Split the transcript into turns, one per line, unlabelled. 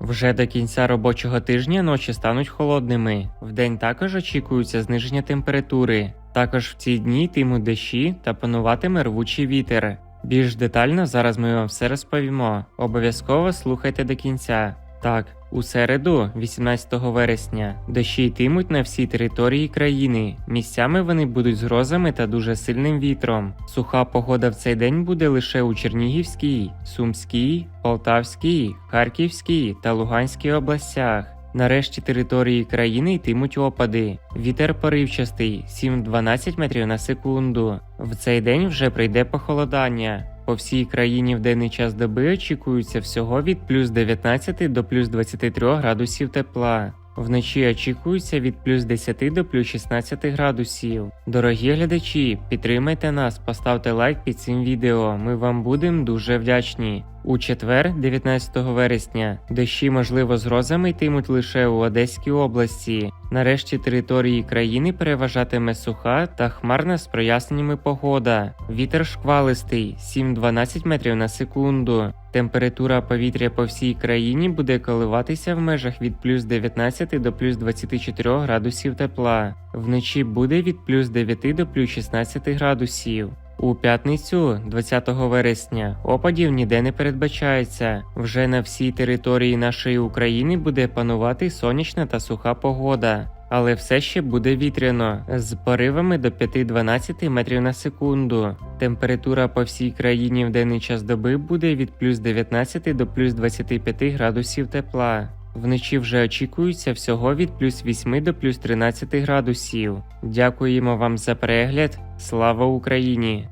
Вже до кінця робочого тижня ночі стануть холодними. Вдень також очікується зниження температури. Також в ці дні йтимуть дощі та пануватиме рвучий вітер. Більш детально зараз ми вам все розповімо. Обов'язково слухайте до кінця. Так, у середу, 18 вересня, дощі йтимуть на всій території країни. Місцями вони будуть з грозами та дуже сильним вітром. Суха погода в цей день буде лише у Чернігівській, Сумській, Полтавській, Харківській та Луганській областях. Нарешті території країни йтимуть опади. Вітер поривчастий 7-12 метрів на секунду. В цей день вже прийде похолодання. По всій країні в денний час доби очікується всього від плюс 19 до плюс 23 градусів тепла. Вночі очікується від плюс 10 до плюс 16 градусів. Дорогі глядачі, підтримайте нас, поставте лайк під цим відео. Ми вам будемо дуже вдячні. У четвер, 19 вересня, дощі, можливо, з грозами йтимуть лише у Одеській області. Нарешті території країни переважатиме суха та хмарна з проясненнями погода. Вітер шквалистий 7-12 метрів на секунду. Температура повітря по всій країні буде коливатися в межах від плюс 19 до плюс 24 градусів тепла. Вночі буде від плюс 9 до плюс 16 градусів. У п'ятницю, 20 вересня, опадів ніде не передбачається. Вже на всій території нашої України буде панувати сонячна та суха погода. Але все ще буде вітряно з поривами до 5-12 метрів на секунду. Температура по всій країні в денний час доби буде від плюс 19 до плюс 25 градусів тепла. Вночі вже очікується всього від плюс 8 до плюс 13 градусів. Дякуємо вам за перегляд. Слава Україні!